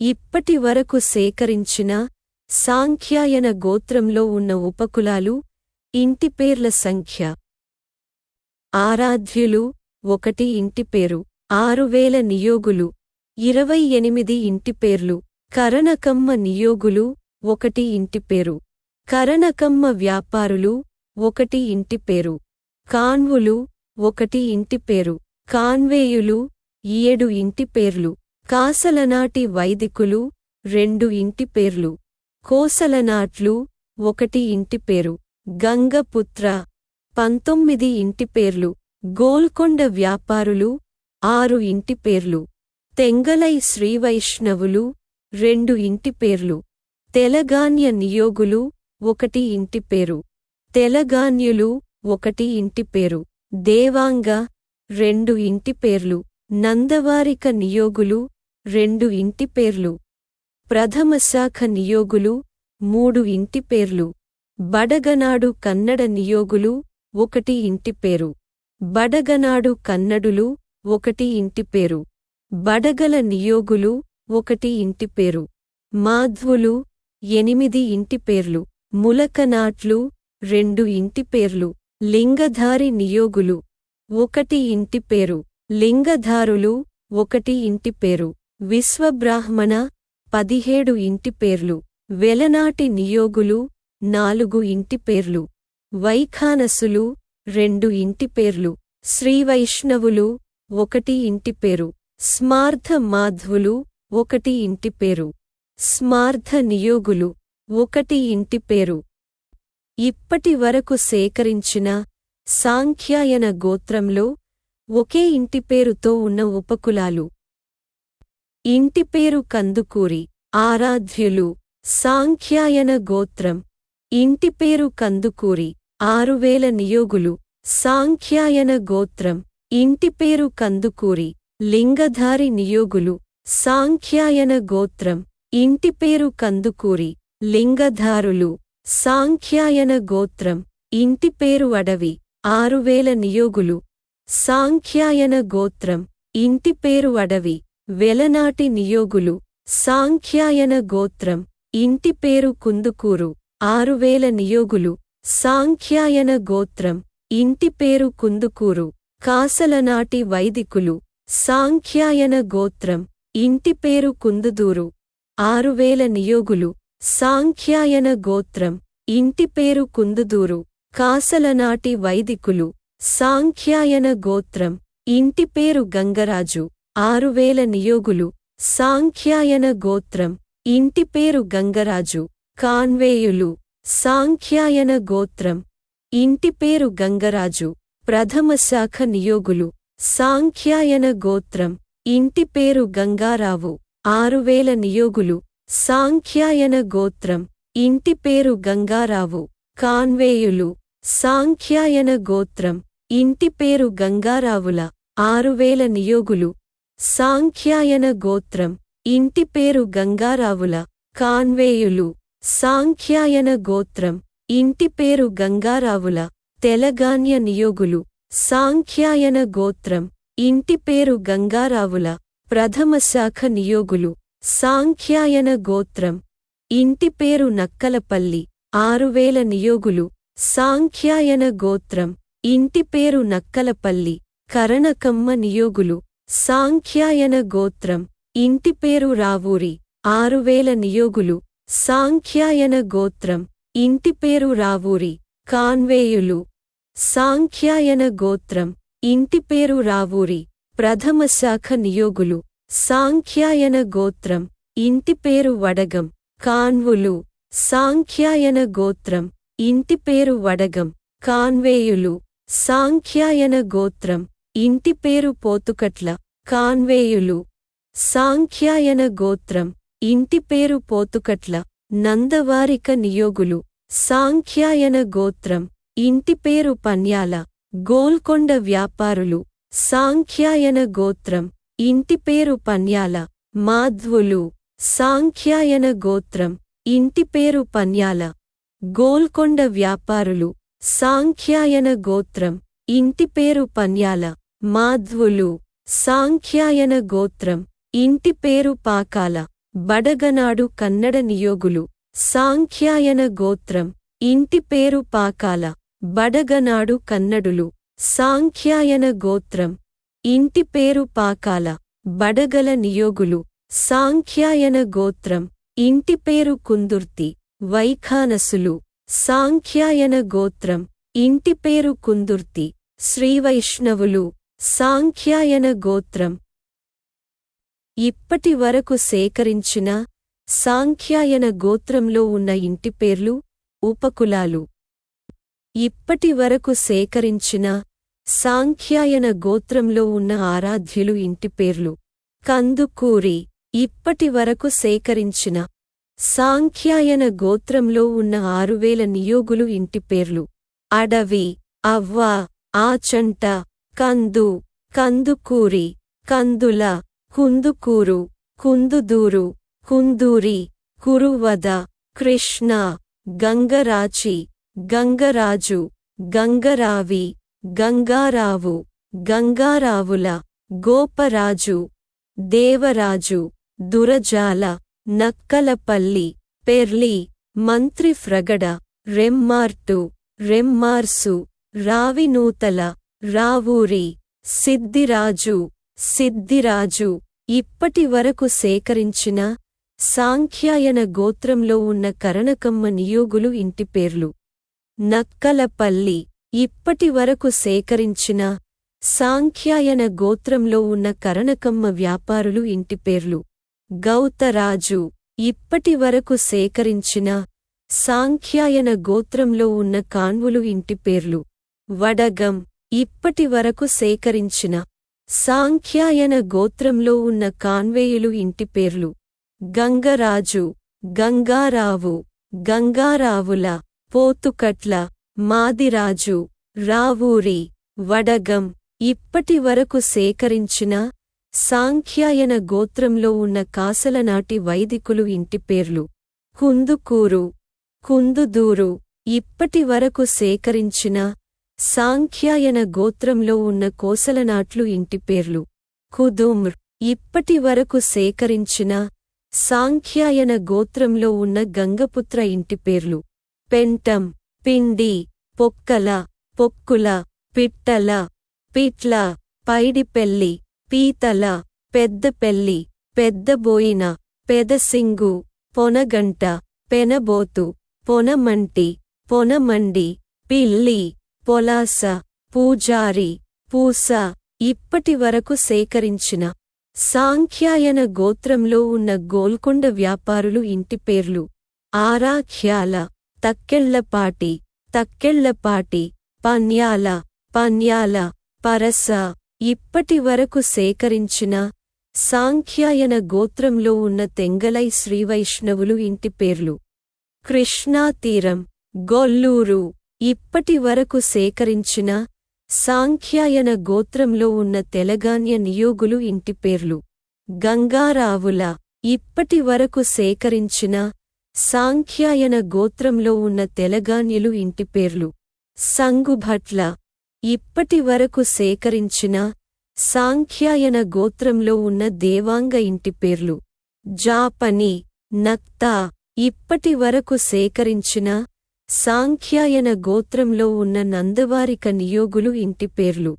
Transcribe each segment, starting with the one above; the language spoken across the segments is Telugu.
ఇప్పటి వరకు సేకరించిన సాంఖ్యాయన గోత్రంలో ఉన్న ఉపకులాలు ఇంటి పేర్ల సంఖ్య. ఆరాధ్యులు ఒకటి ఇంటిపేరు ఆరువేల నియోగులు ఇరవై ఎనిమిది ఇంటి పేర్లు కరణకమ్మ నియోగులు ఒకటి ఇంటిపేరు కరణకమ్మ వ్యాపారులు ఒకటి ఇంటిపేరు కాన్వులు ఒకటి ఇంటిపేరు కాన్వేయులు ఏడు ఇంటి పేర్లు. కాసలనాటి వైదికులు రెండు ఇంటి పేర్లు. కోసలనాట్లు ఒకటి ఇంటి పేరు. గంగపుత్ర పంతొమ్మిది ఇంటి పేర్లు. గోల్కొండ వ్యాపారులు ఆరు ఇంటి పేర్లు. తెంగలై శ్రీవైష్ణవులు రెండు ఇంటి పేర్లు. తెలగాన్య నియోగులు ఒకటి ఇంటి పేరు. తెలగాన్యులు ఒకటి ఇంటి పేరు. దేవాంగ రెండు ఇంటి పేర్లు. నందవారిక నియోగులు రెండు ఇంటి పేర్లు. ప్రథమశాఖ నియోగులు మూడు ఇంటి పేర్లు. బడగనాడు కన్నడ నియోగులు ఒకటి ఇంటి పేరు. బడగనాడు కన్నడులు ఒకటి ఇంటి పేరు. బడగల నియోగులు ఒకటి ఇంటి పేరు. మాధ్వులు ఎనిమిది ఇంటి పేర్లు. ములకనాట్లు రెండు ఇంటి పేర్లు. లింగధారి నియోగులు ఒకటి ఇంటి పేరు. లింగధారులు ఒకటి ఇంటి పేరు. విశ్వబ్రాహ్మణ పదిహేడు ఇంటి పేర్లు. వెలనాటి నియోగులు నాలుగు ఇంటి పేర్లు. వైఖానసులు రెండు ఇంటి పేర్లు. శ్రీవైష్ణవులు ఒకటి ఇంటి పేరు. స్మార్థ మాధ్వులు ఒకటి ఇంటి పేరు. స్మార్థ నియోగులు ఒకటి ఇంటి పేరు. ఇప్పటి వరకు సేకరించిన సాంఖ్యాయన గోత్రంలో ఒకే ఇంటి పేరుతో ఉన్న ఉపకులాలు. ఇంటి పేరు కందుకూరి. ఆరాధ్యులు. సాంఖ్యాయన గోత్రం. ఇంటి పేరు కందుకూరి. ఆరువేల నియోగులు. సాంఖ్యాయన గోత్రం. ఇంటి పేరు కందుకూరి. లింగధారి నియోగులు. సాంఖ్యాయన గోత్రం. ఇంటి పేరు కందుకూరి. లింగధారులు. సాంఖ్యాయన గోత్రం. ఇంటి పేరు అడవి. ఆరువేల నియోగులు. సాంఖ్యాయన గోత్రం. ఇంటి పేరు అడవి. వెలనాటి నియోగులు. సాంఖ్యాయన గోత్రం. ఇంటి పేరు కుందుకూరు. ఆరువేల నియోగులు. సాంఖ్యాయన గోత్రం. ఇంటి పేరు కుందుకూరు. కాసలనాటి వైదికులు. సాంఖ్యాయన గోత్రం. ఇంటి పేరు కుందుదూరు. ఆరువేల నియోగులు. సాంఖ్యాయన గోత్రం. ఇంటి పేరు కుందుదూరు. కాసలనాటి వైదికులు. సాంఖ్యాయన గోత్రం. ఇంటి పేరు గంగరాజు. ఆరువేల నియోగులు. సాంఖ్యాయన గోత్రం. ఇంటి పేరు గంగరాజు. కాన్వేయులు. సాంఖ్యాయన గోత్రం. ఇంటి పేరు గంగరాజు. ప్రథమ శాఖ నియోగులు. సాంఖ్యాయన గోత్రం. ఇంటి పేరు గంగారావు. ఆరువేల నియోగులు. సాంఖ్యాయన గోత్రం. ఇంటి పేరు గంగారావు. కాన్వేయులు. సాంఖ్యాయన గోత్రం. ఇంటి పేరు గంగారావుల. ఆరువేల నియోగులు. సాంఖ్యాయన గోత్రం. ఇంటి పేరు గంగారావుల. కాన్వేయులు. సాంఖ్యాయన గోత్రం. ఇంటి పేరు గంగారావుల. తెలగాన్య నియోగులు. సాంఖ్యాయన గోత్రం. ఇంటి పేరు గంగారావుల. ప్రథమ శాఖ నియోగులు. సాంఖ్యాయన గోత్రం. ఇంటి పేరు నక్కలపల్లి. ఆరువేల నియోగులు. సాంఖ్యాయన గోత్రం. ఇంటి పేరు నక్కలపల్లి. కరణకమ్మ నియోగులు. సాంఖ్యాయన గోత్రం. ఇంటి పేరు రావూరి. ఆరువేల నియోగులు. సాంఖ్యాయన గోత్రం. ఇంటి పేరు రావూరి. కాన్వేయులు. సాంఖ్యాయన గోత్రం. ఇంటి పేరు రావూరి. ప్రథమ శాఖ నియోగులు. సాంఖ్యాయన గోత్రం. ఇంటి పేరు వడగం. కాన్వులు. సాంఖ్యాయన గోత్రం. ఇంటి పేరు వడగం. కాన్వేయులు. సాంఖ్యాయన గోత్రం. ఇంటి పేరు పోతుకట్ల. కాన్వేయులు. సాంఖ్యాయన గోత్రం. ఇంటి పేరు పోతుకట్ల. నందవారిక నియోగులు. సాంఖ్యాయన గోత్రం. ఇంటి పేరు పన్యాల. గోల్కొండ వ్యాపారులు. సాంఖ్యాయన గోత్రం. ఇంటి పేరు పన్యాల. మాధ్వులు. సాంఖ్యాయన గోత్రం. ఇంటి పేరు పన్యాల. గోల్కొండ వ్యాపారులు. సాంఖ్యాయన గోత్రం. ఇంటి పేరు పన్యాల. మాధ్వులు సాంఖ్యాయన గోత్రం ఇంటి పేరు పాకాల బడగనాడు కన్నడ నియోగులు సాంఖ్యాయన గోత్రం ఇంటి పేరు పాకాల బడగనాడు కన్నడులు సాంఖ్యాయన గోత్రం ఇంటి పేరు పాకాల బడగల నియోగులు సాంఖ్యాయన గోత్రం ఇంటి పేరు కుందుర్తి వైఖానసులు సాంఖ్యాయన గోత్రం ఇంటి పేరు కుందుర్తి శ్రీవైష్ణవులు. సాంఖ్యాయన గోత్రం. ఇప్పటి వరకు సేకరించిన సాంఖ్యాయన గోత్రంలో ఉన్న ఇంటి పేర్లు ఉపకులాలు. ఇప్పటి వరకు సేకరించిన సాంఖ్యాయన గోత్రంలో ఉన్న ఆరాధ్యులు ఇంటి పేర్లు. కందుకూరి. ఇప్పటి వరకు సేకరించిన సాంఖ్యాయన గోత్రంలో ఉన్న ఆరువేల నియోగులు ఇంటి పేర్లు. అడవి అవ్వ ఆచంట కందు కందుకూరి కందుల కుందుకూరు కుందుదూరు కుందూరి కురువద కృష్ణ గంగరాచి గంగరాజు గంగరావి గంగారావు గంగారావుల గోపరాజు దేవరాజు దురజాల నక్కలపల్లి పెర్లి మంత్రి ఫ్రగడ రెమ్మార్టు రెమ్మార్సు రావినూతల రావూరి సిద్ధిరాజు సిద్ధిరాజు ఇప్పటి వరకు సేకరించిన సాంఖ్యాయన గోత్రంలో ఉన్న కరణకమ్మ నియోగులు ఇంటి పేర్లు. నక్కలపల్లి ఇప్పటి వరకు సేకరించిన సాంఖ్యాయన గోత్రంలో ఉన్న కరణకమ్మ వ్యాపారులు ఇంటి పేర్లు. గౌతరాజు ఇప్పటి వరకు సేకరించిన సాంఖ్యాయన గోత్రంలో ఉన్న కాన్వులు ఇంటి పేర్లు. వడగం ఇప్పటి వరకు సేకరించిన సాంఖ్యాయన గోత్రంలో ఉన్న కాన్వేయులు ఇంటి పేర్లు. గంగరాజు గంగారావు గంగారావుల పోతుకట్ల మాదిరాజు రావూరి వడగం ఇప్పటి వరకు సేకరించిన సాంఖ్యాయన గోత్రంలో ఉన్న కాసలనాటి వైదికులు ఇంటి పేర్లు. కుందుకూరు కుందుదూరు ఇప్పటి వరకు సేకరించిన సాంఖ్యాయన గోత్రంలో ఉన్న కోసలనాట్లు ఇంటి పేర్లు. కుదుమ్ర్. ఇప్పటి వరకు సేకరించిన సాంఖ్యాయన గోత్రంలో ఉన్న గంగపుత్ర ఇంటి పేర్లు. పెంటం. పిండి. పొక్కల. పొక్కుల. పిట్టల. పిట్ల. పైడిపెల్లి. పీతల. పెద్దపెల్లి. పెద్దబోయిన. పెదసింగు. పొనగంట. పెనబోతు. పొనమంటి. పొనమండి. పిల్లి. పొలాస పూజారి పూస ఇప్పటి వరకు సేకరించిన సాంఖ్యాయన గోత్రంలో ఉన్న గోల్కొండ వ్యాపారులు ఇంటి పేర్లు ఆరాఖ్యాల తక్కెళ్ళపాటి తక్కెళ్ళపాటి పన్యాల పన్యాల పరస ఇప్పటి వరకు సేకరించిన సాంఖ్యాయన గోత్రంలో ఉన్న తెంగలై శ్రీవైష్ణవులు ఇంటి పేర్లు కృష్ణాతీరం గొల్లూరు ఇప్పటి వరకు సేకరించిన సాంఖ్యాయన గోత్రంలో ఉన్న తెలగాన్య నియోగులు ఇంటి పేర్లు. గంగారావుల ఇప్పటి వరకు సేకరించిన సాంఖ్యాయన గోత్రంలో ఉన్న తెలగాన్యులు ఇంటి పేర్లు. సంగుభట్ల ఇప్పటి వరకు సేకరించిన సాంఖ్యాయన గోత్రంలో ఉన్న దేవాంగ ఇంటి పేర్లు. జాపని నక్తా ఇప్పటి వరకు సేకరించిన సాంఖ్యాయన గోత్రంలో ఉన్న నందవారిక నియోగులు ఇంటి పేర్లు.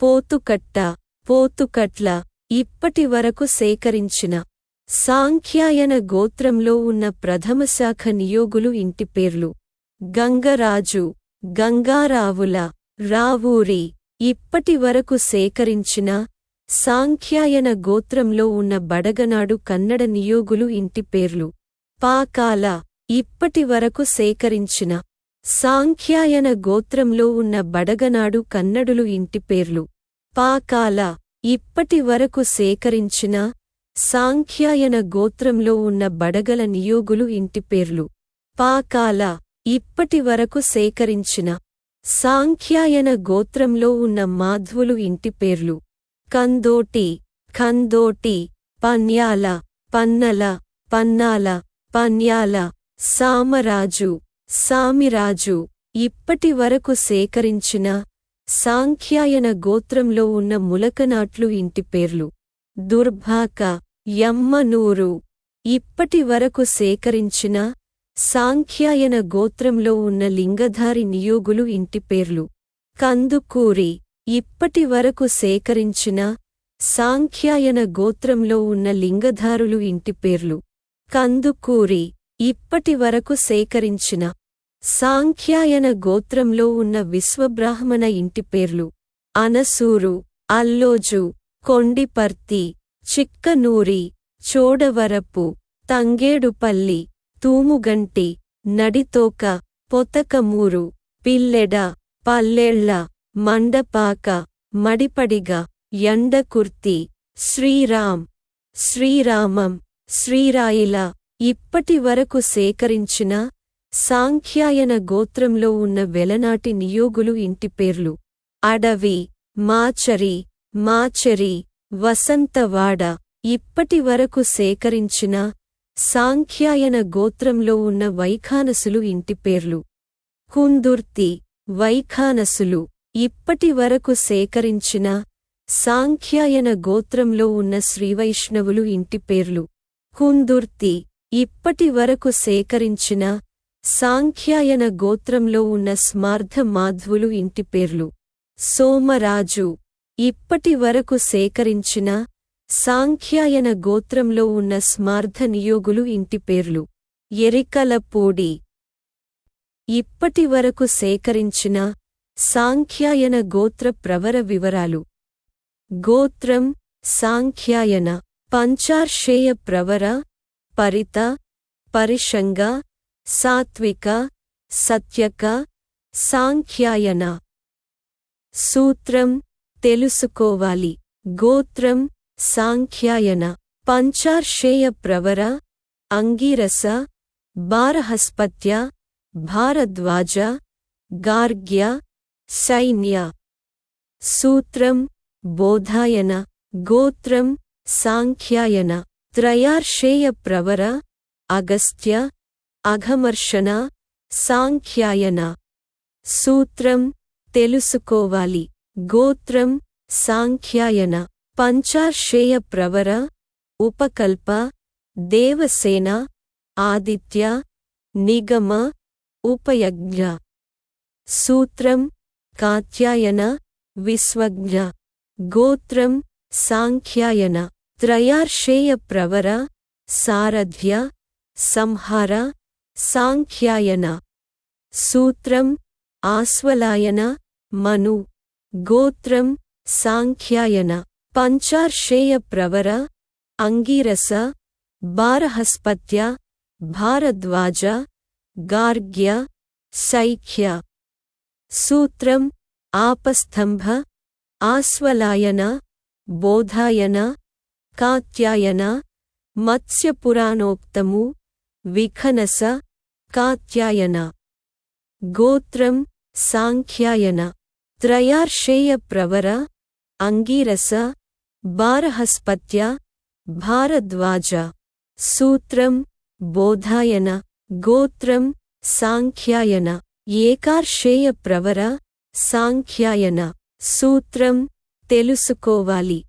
పోతుకట్ట పోతుకట్ల ఇప్పటి వరకు సేకరించిన సాంఖ్యాయన గోత్రంలో ఉన్న ప్రథమశాఖ నియోగులు ఇంటి పేర్లు. గంగరాజు గంగారావుల రావూరి ఇప్పటి వరకు సేకరించిన సాంఖ్యాయన గోత్రంలో ఉన్న బడగనాడు కన్నడ నియోగులు ఇంటి పేర్లు. పాకాల ఇప్పటి వరకు సేకరించిన సాంఖ్యాయన గోత్రంలో ఉన్న బడగనాడు కన్నడులు ఇంటి పేర్లు. పాకాల ఇప్పటి వరకు సేకరించిన సాంఖ్యాయన గోత్రంలో ఉన్న బడగల నియోగులు ఇంటి పేర్లు. పాకాల ఇప్పటి వరకు సేకరించిన సాంఖ్యాయన గోత్రంలో ఉన్న మాధ్వులు ఇంటి పేర్లు. కందోటి ఖందోటి పన్యాల పన్నల పన్నాల పన్యాల సామరాజు సామిరాజు ఇప్పటి వరకు సేకరించిన సాంఖ్యాయన గోత్రంలో ఉన్న ములకనాట్లు ఇంటి పేర్లు. దుర్భాక యమ్మనూరు ఇప్పటి వరకు సేకరించిన సాంఖ్యాయన గోత్రంలో ఉన్న లింగధారి నియోగులు ఇంటి పేర్లు. కందుకూరి ఇప్పటి వరకు సేకరించిన సాంఖ్యాయన గోత్రంలో ఉన్న లింగధారులు ఇంటి పేర్లు. కందుకూరి ఇప్పటి వరకు సేకరించిన సాంఖ్యాయన గోత్రంలో ఉన్న విశ్వబ్రాహ్మణ ఇంటి పేర్లు అనసూరు అల్లోజు కొండిపర్తి చిక్కనూరి చోడవరపు తంగేడుపల్లి తూముగంటి నడితోక పొతకమూరు పిల్లెడ పల్లెళ్ళ మండపాక మడిపడిగ యండకుర్తి శ్రీరామ్ శ్రీరామం శ్రీరాయిల ఇప్పటి వరకు సేకరించిన సాంఖ్యాయన గోత్రంలో ఉన్న వెలనాటి నియోగులు ఇంటి పేర్లు. అడవి మాచరి మాచరి వసంతవాడ. ఇప్పటి వరకు సేకరించిన సాంఖ్యాయన గోత్రంలో ఉన్న వైఖానసులు ఇంటి పేర్లు. కుందుర్తి వైఖానసులు. ఇప్పటి వరకు సేకరించిన సాంఖ్యాయన గోత్రంలో ఉన్న శ్రీవైష్ణవులు ఇంటి పేర్లు. కుందుర్తి ఇప్పటి వరకు సేకరించిన సాంఖ్యాయన గోత్రంలో ఉన్న స్మార్థ మాధ్వులు ఇంటి పేర్లు. సోమరాజు ఇప్పటి వరకు సేకరించిన సాంఖ్యాయన గోత్రంలో ఉన్న స్మార్థ నియోగులు ఇంటి పేర్లు. ఎరికలపూడి ఇప్పటి వరకు సేకరించిన సాంఖ్యాయన గోత్ర ప్రవర వివరాలు. గోత్రం సాంఖ్యాయన పంచార్షేయ ప్రవర పరిత పరిషంగ సాత్విక సత్యక సాంఖ్యాయన సూత్రం తెలుసుకోవాలి గోత్రం సాంఖ్యాయన పంచార్షేయ ప్రవర అంగీరస బారహస్పత్య భారద్వాజ గార్గ్య సైన్య సూత్రం బోధాయన గోత్రం సాంఖ్యాయన త్రయార్షేయ ప్రవర అగస్త్య అఘమర్షణ సాంఖ్యాయన. సూత్రం తెలుసుకోవాలి. గోత్రం సాంఖ్యాయన. పంచార్షేయ ప్రవర ఉపకల్ప దేవసేన ఆదిత్య నిగమ ఉపయజ్ఞ. సూత్రం కాత్యాయన విశ్వజ్ఞ. గోత్రం సాంఖ్యాయన. త్రయార్షేయ ప్రవర సారథ్య సంహార సాంఖ్యాయన. సూత్రం ఆస్వలాయన మను. గోత్రం సాంఖ్యాయన. పంచార్షేయ ప్రవర అంగీరస బారహస్పత్య భారద్వాజ గార్గ్య సైఖ్య. సూత్రం ఆపస్తంభ ఆస్వలాయన బోధాయన కాత్యాయన మత్స్యపురాణోక్తము విఖనస కాత్యాయన. గోత్రం సాంఖ్యాయన. త్రయార్షేయ ప్రవర అంగీరస బారహస్పత్య భారద్వాజ. సూత్రం బోధాయన. గోత్రం సాంఖ్యాయన. ఏకార్షేయ ప్రవర సాంఖ్యాయన. సూత్రం తెలుసుకోవాలి.